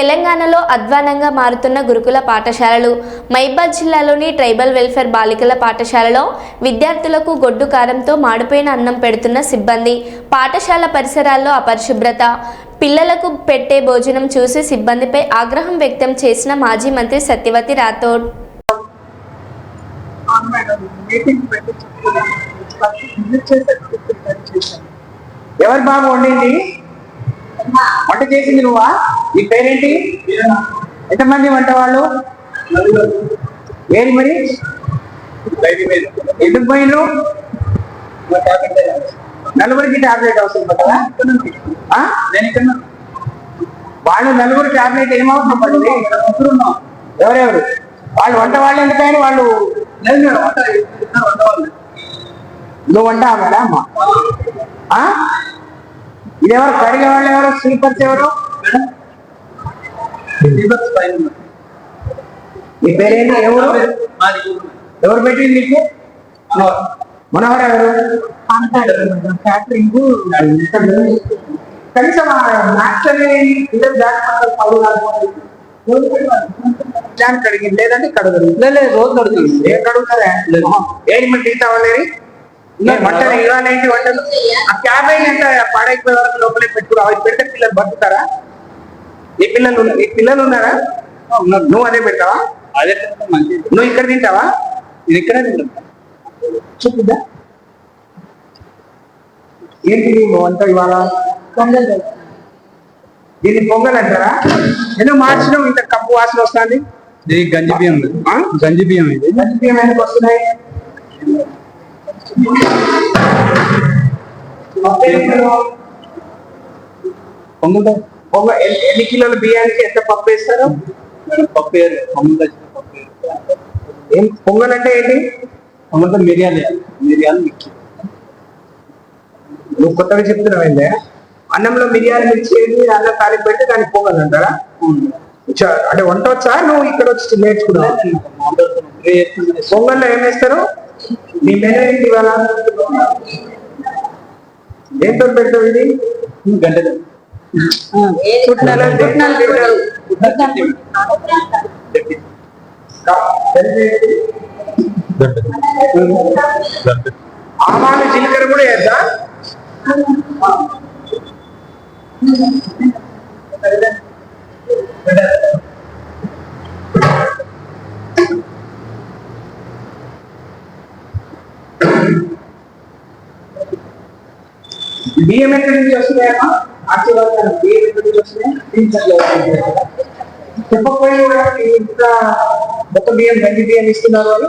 తెలంగాణలో అధ్వానంగా మారుతున్న గురుకుల పాఠశాలలు మైబాద్ జిల్లాలోని ట్రైబల్ వెల్ఫేర్ బాలికల పాఠశాలలో విద్యార్థులకు గొడ్డు కారంతో మాడిపోయిన అన్నం పెడుతున్న సిబ్బంది. పాఠశాల పరిసరాల్లో అపరిశుభ్రత పిల్లలకు పెట్టే భోజనం చూసి సిబ్బందిపై ఆగ్రహం వ్యక్తం చేసిన మాజీ మంత్రి సత్యవతి రాథోడ్. ఎవరు బాబు వండింది? వంట చేసింది నువ్వా? ఈ పేరేంటి? ఎంతమంది వంట వాళ్ళు? ఏది మరి? ఎందుకు పోయినరు? నలుగురికి టాబ్లెట్ అవసరం పడదా ఆ? వాళ్ళు నలుగురు టాబ్లెట్ ఏమవసరం పడింది ఎవరెవరు? వాళ్ళు వంట వాళ్ళు ఎందుకని వాళ్ళు వంట వంట వాళ్ళు నువ్వు వంట మేడం ఇదెవరు కడిగే వాళ్ళు ఎవరు? స్లీపర్స్ ఎవరు? నీ పేరేంటి? ఎవరు. ఎవరు పెట్టింది నీకు? మనోహర్ ఎవరు? క్యాటరింగ్ కనీసం దాన్ని కడిగింది లేదంటే కడగదు. లేదు రోజు కడుగుతుంది. ఏం కడుగుతారా ఏంటి మరి టీ తావలేరి వంటలు ఇవాళ ఏంటి వంటలు? ఆ క్యాబేజ్ ఎంత పాడైపోయే వరకు లోపలే పెట్టుకురా అవి పెడితే పిల్లలు బతుకుతారా? ఈ పిల్లలు ఈ పిల్లలు ఉన్నారా? ఉన్నారు. నువ్వు అదే పెడతావా అదే మంచిది. నువ్వు ఇక్కడ తింటావా? ఇది ఇక్కడే తింటాం చూపిద్దా? ఏంటి నీ వంట ఇవాళ? దీన్ని పొంగల్ అంటారా? ఎందుకు మార్చడం? ఇంత కప్పు వాసన వస్తుంది. ఇది గంజి బియ్యం. ఆ? గంజి బియ్యం ఇది. బియ్యం ఎందుకు వస్తున్నాయి? పప్పు పొంగ ఎన్ని- కిలోల బియ్యానికి ఎంత పప్పు వేస్తారు? పప్పు వేరు వేరు ఏం పొంగల్ అంటే ఏంటి? పొంగుతా మిరియాలు మిరియాలు మిక్కి నువ్వు కొత్తగా చెప్తున్నావు ఏందే? అన్నంలో మిరియాలు మిర్చి అన్నం తాలింపు పెట్టి దాన్ని పొంగల్ అంటారా? అంటే వంట వచ్చా? నువ్వు ఇక్కడ వచ్చి నేర్చుకున్నావు? పొంగల్లో ఏం వేస్తారు? నీ మెనూ ఏంటి ఇవాళ? ఏంతో పెట్టావు ఇది? గంటలు. పుట్నాలు పుట్నాలు జీలకర్ర కూడా వేద్దా? బియ్యం ఎక్కడి నుంచి వస్తున్నాయమ్మా? ఆశీర్వాదాలు బియ్యం ఎక్కడి నుంచి వస్తున్నాయి టీచర్లు చెప్పకపోయిన వాళ్ళకి ఇంత మొత్తం బియ్యం గంజి బియ్యం ఇస్తున్నారు వాళ్ళు